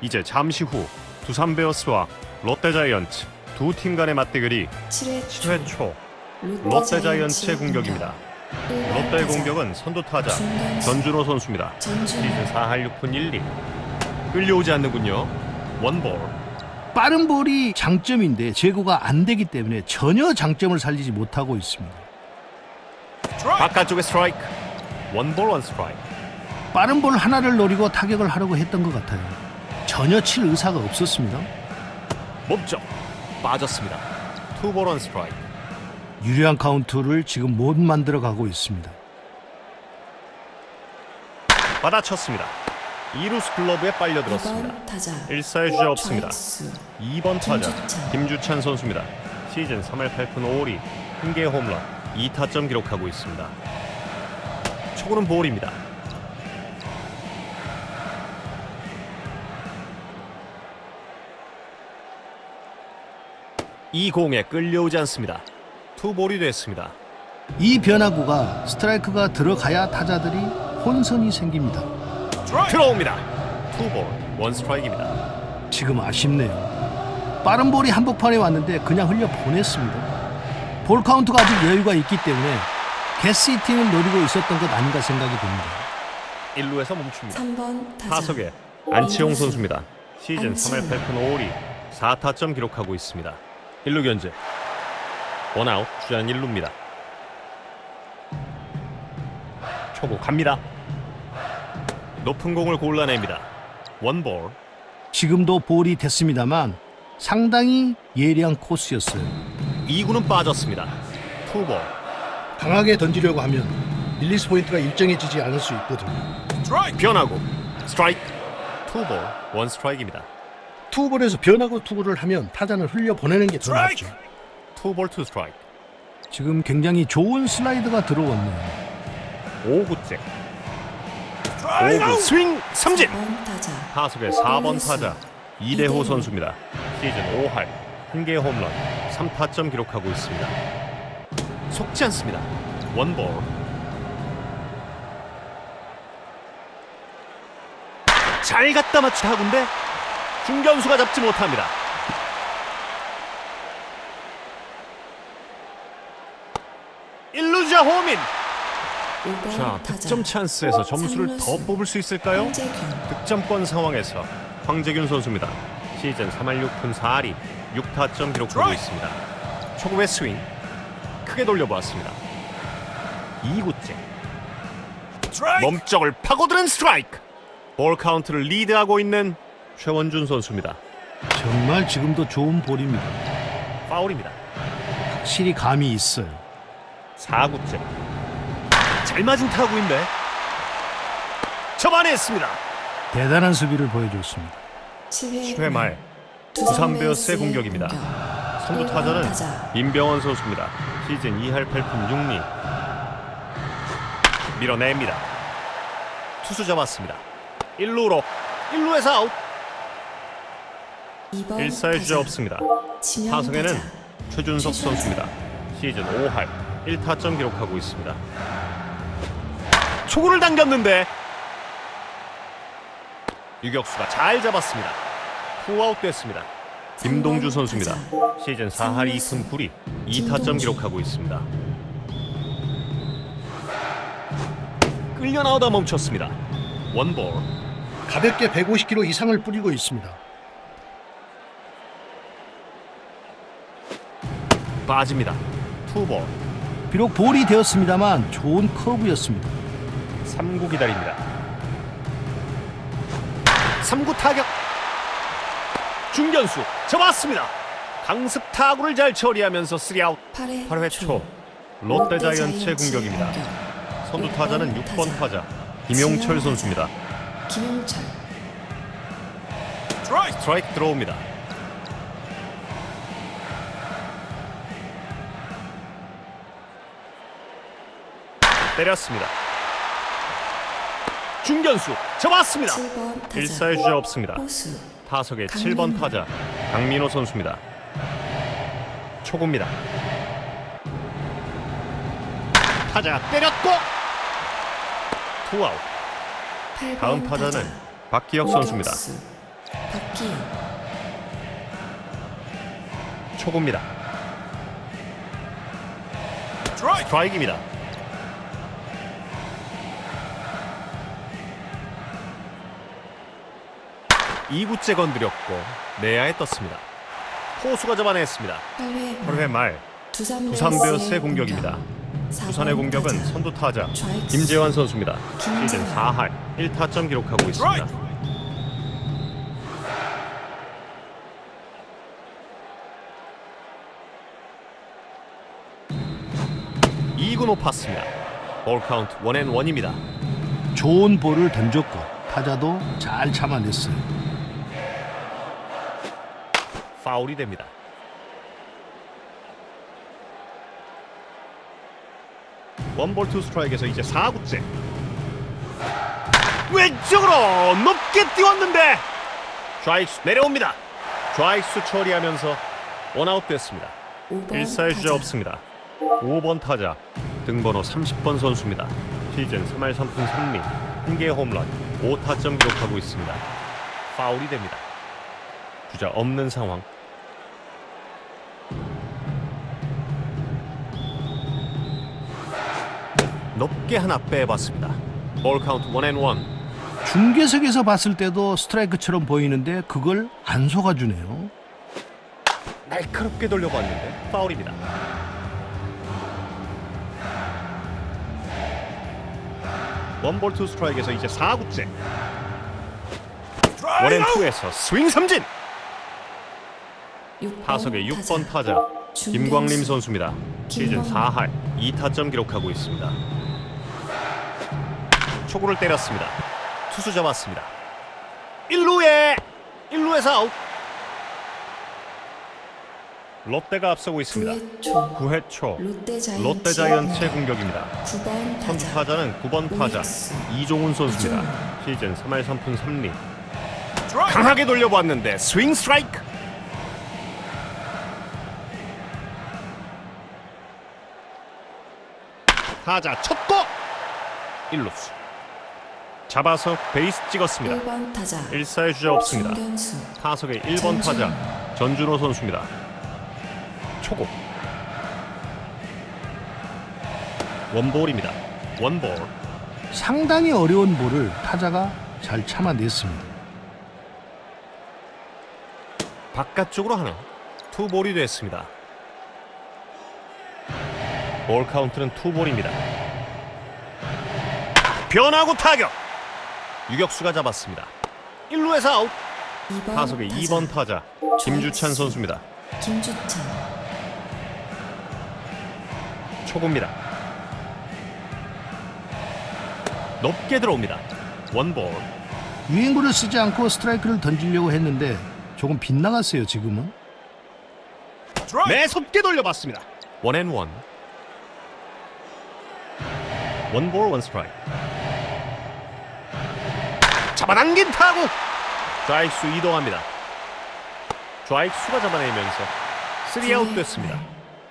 이제 잠시 후 두산 베어스와 롯데 자이언츠 두 팀 간의 맞대결이 7회 7회 초 롯데 자이언츠의 공격입니다. 롯데의 공격은 선두 타자 전준호 선수입니다. 시즌 4할 6푼 1리 끌려오지 않는군요. 원볼 빠른 볼이 장점인데 제구가 안 되기 때문에 전혀 장점을 살리지 못하고 있습니다. 바깥쪽에 스트라이크 원볼 원 스트라이크 빠른 볼 하나를 노리고 타격을 하려고 했던 것 같아요. 전혀 칠 의사가 없었습니다. 몸쪽 빠졌습니다. 투볼 원 스트라이크 유리한 카운트를 지금 못 만들어 가고 있습니다. 받아쳤습니다. 이루스 글러브에 빨려들었습니다. 2번 타자 1사의 주자 없습니다. 좌익수 2번 타자 김주찬. 김주찬 선수입니다. 시즌 3할 8푼 5리 1개 홈런 2타점 기록하고 있습니다. 초구는 볼입니다. 이 공에 끌려오지 않습니다. 투볼이 됐습니다. 이 변화구가 스트라이크가 들어가야 타자들이 혼선이 생깁니다. 들어옵니다. 투볼 원 스트라이크입니다. 지금 아쉽네요. 빠른 볼이 한복판에 왔는데 그냥 흘려 보냈습니다. 볼 카운트가 아직 여유가 있기 때문에 개시팅을 노리고 있었던 것 아닌가 생각이 듭니다. 1루에서 멈춥니다. 3번 타자 타석에 안치홍 선수입니다. 시즌 안치홍. 3할 8푼 5리 4타점 기록하고 있습니다. 1루 견제. 원아웃 주자는 1루입니다. 초구 갑니다. 높은 공을 골라냅니다. 원볼 지금도 볼이 됐습니다만 상당히 예리한 코스였어요. 2구는 빠졌습니다. 투볼 강하게 던지려고 하면 릴리스 포인트가 일정해지지 않을 수 있거든요. 변하고 스트라이크 투볼 원 스트라이크입니다. 투볼에서 변하고 투구를 하면 타자는 흘려 보내는 게 더 낫죠. 투볼 투 스트라이크 지금 굉장히 좋은 슬라이드가 들어왔네요. 5구째 5구 스윙 삼진 4번 타자 타석의 4번 타자 이대호 선수입니다. 시즌 5할 1개 홈런 3타점 기록하고 있습니다. 속지 않습니다. 원볼 잘 갖다 맞춘 타구인데 중견수가 잡지 못합니다. 일루자 호민 5번 자 득점 찬스에서 점수를 더. 뽑을 수 있을까요? 득점권 상황에서 황재균 선수입니다. 시즌 3할 6푼 4리 6타점 기록하고 있습니다. 초구의 스윙 크게 돌려보았습니다. 2구째 몸쪽을 파고드는 스트라이크 볼 카운트를 리드하고 있는 최원준 선수입니다. 정말 지금도 좋은 볼입니다. 파울입니다. 확실히 감이 있어요. 4구째 잘 맞은 타구인데 접안했습니다. 대단한 수비를 보여줬습니다. 7회 7회 말 두산 베어스의 공격입니다. 선두 타자는 임병원 선수입니다. 시즌 2할 8푼 6리 밀어냅니다. 투수 잡았습니다. 1루로 1루에서 아웃 1사의 주자 없습니다. 타석에는 최준석 선수입니다. 시즌 5할 1타점 기록하고 있습니다. 초구를 당겼는데 유격수가 잘 잡았습니다. 투아웃 됐습니다. 김동주 선수입니다. 시즌 4할 2푼 9리 2타점 기록하고 있습니다. 끌려 나오다 멈췄습니다. 원볼 가볍게 150km 이상을 뿌리고 있습니다. 빠집니다. 투볼 비록 볼이 되었습니다만 좋은 커브였습니다. 3구 기다립니다. 3구 타격. 중견수 잡았습니다. 강습 타구를 잘 처리하면서 3아웃. 8회, 8회 초 롯데 자이언츠의 공격입니다. 선두 타자는 6번 타자 김용철 선수입니다. 김용철 스트라이크 들어옵니다. 때렸습니다. 중견수 잡았습니다. 7번 타자 1사의 주자 없습니다. 타석의 강민호. 7번 타자 강민호 선수입니다. 초구입니다. 타자 때렸고 투아웃. 8번 다음 타자는 타자 박기혁 선수입니다. 초구입니다. 스트라이크입니다. 2구째 건드렸고 내야에 떴습니다. 포수가 잡아냈습니다. 8회 8회 말 두산 두산 베어스의 베어스의 공격입니다. 두산의 공격은 선두 타자. 김재환 선수입니다. 시즌 김재환. 4할 1타점 기록하고 있습니다. 이구 높았습니다. 볼 카운트 원앤 원입니다. 좋은 볼을 던졌고 타자도 잘 참아냈어요. 파울이 됩니다. 원볼 투 스트라이크에서 이제 4구째 왼쪽으로 높게 띄웠는데 좌익수 내려옵니다. 좌익수 처리하면서 원아웃 됐습니다. 5번 1사의 주자. 없습니다. 5번 타자 등번호 30번 선수입니다. 시즌 3할 3푼 3리 1개의 홈런 5타점 기록하고 있습니다. 파울이 됩니다. 주자 없는 상황 높게 하나 빼봤습니다. 볼 카운트 원앤원 중계석에서 봤을 때도 스트라이크처럼 보이는데 그걸 안 속아주네요. 날카롭게 돌려봤는데 파울입니다. 원볼 투 스트라이크에서 이제 4구째 원앤투에서 스윙 삼진 6번 타석의 6번 타자. 김광림 선수입니다. 시즌 김광림. 4할 2타점 기록하고 있습니다. 초구를 때렸습니다. 투수 잡았습니다. 1루에 1루에서 아웃. 롯데가 앞서고 있습니다. 9회 초 9회 초 롯데 자이언츠 롯데 자이언츠의 공격입니다. 9번 선두 타자 타자는 9번 타자. 이종훈 선수입니다. 시즌 3할 3푼 3리 강하게 돌려보았는데 스윙 스트라이크 타자 첫도 1루수 잡아서 베이스 찍었습니다. 1번 타자 1사의 주자 없습니다. 타석의 1번 타자 전준호 선수입니다. 초고 원볼입니다. 원볼 상당히 어려운 볼을 타자가 잘 참아냈습니다. 바깥쪽으로 하나 투볼이 됐습니다. 볼 카운트는 투볼입니다. 변하고 타격 유격수가 잡았습니다. 1루에서 아웃 2번 타석의 2번 타자 김주찬 선수입니다. 김주찬 초구입니다. 높게 들어옵니다. 원볼 유행구를 쓰지 않고 스트라이크를 던지려고 했는데 조금 빗나갔어요 지금은. 매섭게 돌려봤습니다. 원앤원 원볼 원 스트라이크 잡아당긴 타구 좌익수 이동합니다. 좌익수가 잡아내면서 3아웃 됐습니다.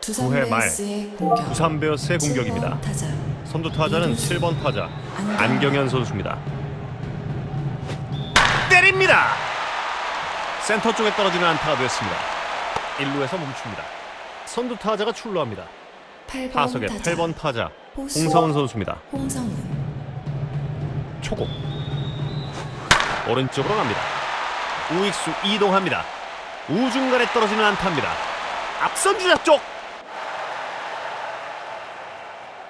두산 구회 말. 베어스의 공격 두산 베어스의 공격입니다. 7번 타자 선두 타자는 이루수. 7번 타자. 안경현 선수입니다. 때립니다. 센터 쪽에 떨어지는 안타가 됐습니다. 1루에서 멈춥니다. 선두 타자가 출루합니다. 8번 타석의 타자 8번 타자. 홍성훈 선수입니다. 홍성훈 초고 오른쪽으로 갑니다. 우익수 이동합니다. 우중간에 떨어지는 안타입니다. 앞선 주자 쪽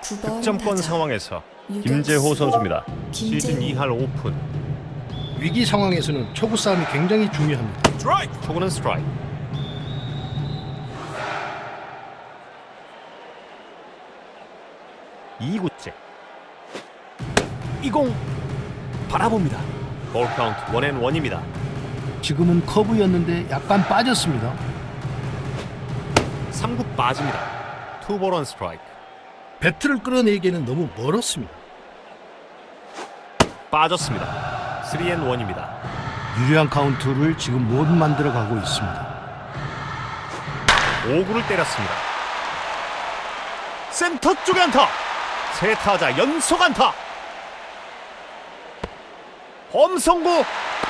9번 득점권 타자 상황에서 유격수. 김재호 선수입니다. 김재호. 시즌 2할 오픈 위기 상황에서는 초구 싸움이 굉장히 중요합니다. 초구는 스트라이크. 이구째 이공 바라봅니다. 볼 카운트 원앤 원입니다. 지금은 커브였는데 약간 빠졌습니다. 3구 빠집니다. 투볼 원 스트라이크. 배트를 끌어내기에는 너무 멀었습니다. 빠졌습니다. 3앤 원입니다. 유리한 카운트를 지금 못 만들어 가고 있습니다. 5구를 때렸습니다. 센터 쪽에 안타. 세 타자 연속 안타. 범성구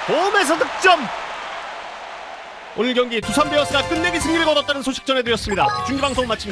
홈에서 득점. 오늘 경기 두산 베어스가 끝내기 승리를 거뒀다는 소식 전해드렸습니다. 중계방송 마칩니다.